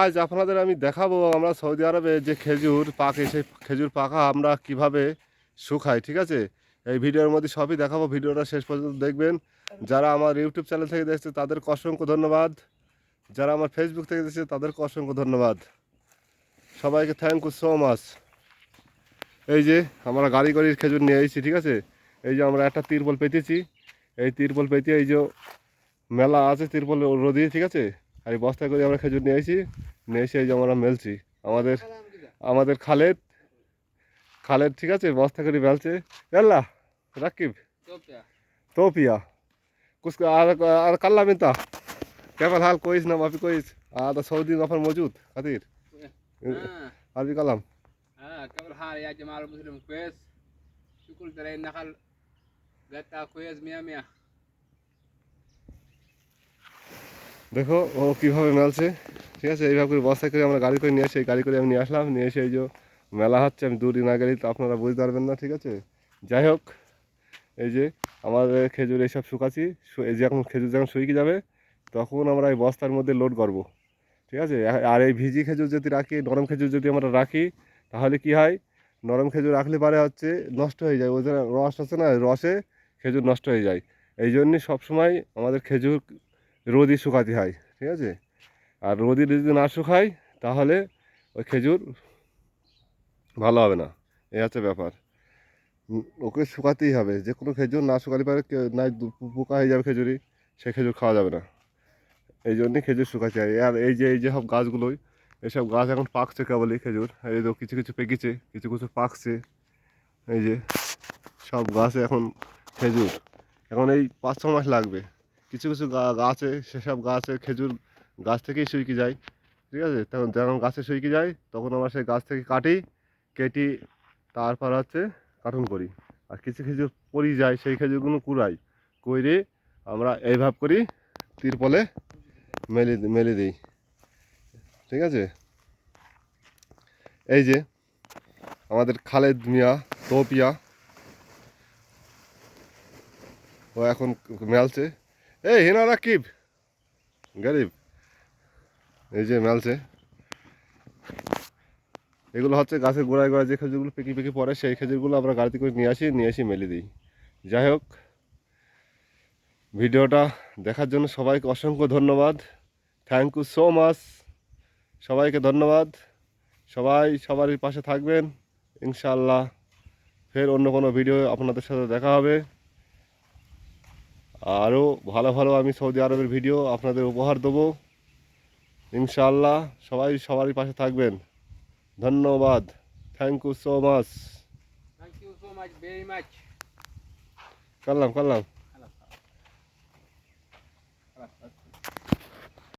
আজ আপনাদের আমি দেখাবো আমরা সৌদি আরবে যে খেজুর পাকে, সেই খেজুর পাকা আমরা কীভাবে শুকাই, ঠিক আছে? এই ভিডিওর মধ্যে সবই দেখাবো, ভিডিওটা শেষ পর্যন্ত দেখবেন। যারা আমার ইউটিউব চ্যানেল থেকে দেখছে তাদের অসংখ্য ধন্যবাদ। যারা আমার ফেসবুক থেকে দেখছে, তাদেরকে অসংখ্য ধন্যবাদ। সবাইকে থ্যাংক ইউ সো মাচ এই যে, আমরা গাড়ি করে খেজুর নিয়ে এসেছি, ঠিক আছে? এই যে আমরা একটা তিরপল পেতেছি। এই তিরপল পেতে এই যে মেলা আছে, তিরপল রোদি, ঠিক আছে? আর এই বস্তা করে আমরা খেজুর নিয়ে এসেছি নিয়ে এসে এই যে আমরা মেলছি আমাদের আমাদের খালেদ খালেদ ঠিক আছে বস্তা করে মেলছে এল্লা রাকিব तो पिया कुछ आर आर कल्ला मिलता क्या हाल कोई ना माफी कोई आधा सऊदी नफर मौजूद खातिर آه. अरबी कलम آه. قبل حال يا جماعة المسلم كويس شكل ترى النخل قطع كويس مية مية দেখো, ও কীভাবে মেলছে। ঠিক আছে, এইভাবে করে বস্তা করে আমরা গাড়ি করে নিয়ে আসি। গাড়ি করে আমি নিয়ে আসলাম, নিয়ে এসে এই যে মেলা হচ্ছে, আমি দুদিন আগে তো আপনারা বুঝতে পারবেন না, ঠিক আছে? যাই হোক, এই যে আমাদের খেজুর এইসব শুকাচ্ছি এই যে এখন খেজুর যখন শুকিয়ে যাবে, তখন আমরা এই বস্তার মধ্যে লোড করব। ঠিক আছে? আর এই ভিজি খেজুর যদি রাখি, নরম খেজুর যদি আমরা রাখি, তাহলে কি হয়? নরম খেজুর রাখলে পারে হচ্ছে নষ্ট হয়ে যায়। ওই রস আছে না, রসে খেজুর নষ্ট হয়ে যায়। এই জন্যে সবসময় আমাদের খেজুর রোদই শুকাতে হয়, ঠিক আছে? আর রোদি যদি না শুকায়, তাহলে ওই খেজুর ভালো হবে না। এই হচ্ছে ব্যাপার। ওকে শুকাতেই হবে। যে কোনো খেজুর না শুকালে পারে না পোকা হয়ে যাবে খেজুরি, সে খেজুর খাওয়া যাবে না। এই জন্যই খেজুর শুকাতে হয়। আর এই যে এই যে সব গাছগুলোই এইসব গাছ এখন পাকছে কেবলই খেজুর। এই তো কিছু কিছু পেকেছে, কিছু কিছু পাকছে। এই যে সব গাছে এখন খেজুর। এখন এই পাঁচ, ছ মাস লাগবে। কিছু কিছু গাছে সেসব গাছে খেজুর গাছ থেকেই শুকিয়ে যায় ঠিক আছে? তখন যখন গাছে শুকিয়ে যায় তখন আমরা সেই গাছ থেকে কাটি, কেটি, তারপর হচ্ছে কার্টুন করি। আর কিছু খেজুর পরি যায়, সেই খেজুরগুলো কুড়াই, কইরে আমরা এইভাবে করি, তিরপলে মেলে মেলে দিই, ঠিক আছে? এই যে আমাদের খালেদ মিয়া, তোপিয়া, ও এখন মেলছে। এই, হেনা রাকিব। গরিব। এই যে মেলছে। এগুলো হচ্ছে গাছের গোড়ায় গোড়ায় যে খেজুরগুলো পেকে পেকে পড়ে, সেই খেজুরগুলো আমরা গাড়িতে করে নিয়ে আসি, নিয়ে এসে মেলে দিই। যাই হোক, ভিডিওটা দেখার জন্য সবাইকে অসংখ্য ধন্যবাদ। থ্যাংক ইউ সো মাচ সবাইকে ধন্যবাদ। সবাই সবারই পাশে থাকবেন। ইনশাল্লাহ ফের অন্য কোনো ভিডিও আপনাদের সাথে দেখা হবে। আরও ভালো ভালো আমি সৌদি আরবের ভিডিও আপনাদের উপহার দেবো। ইনশাল্লাহ সবাই সবারই পাশে থাকবেন। ধন্যবাদ। Thank you so much thank you so much very much করলাম করলাম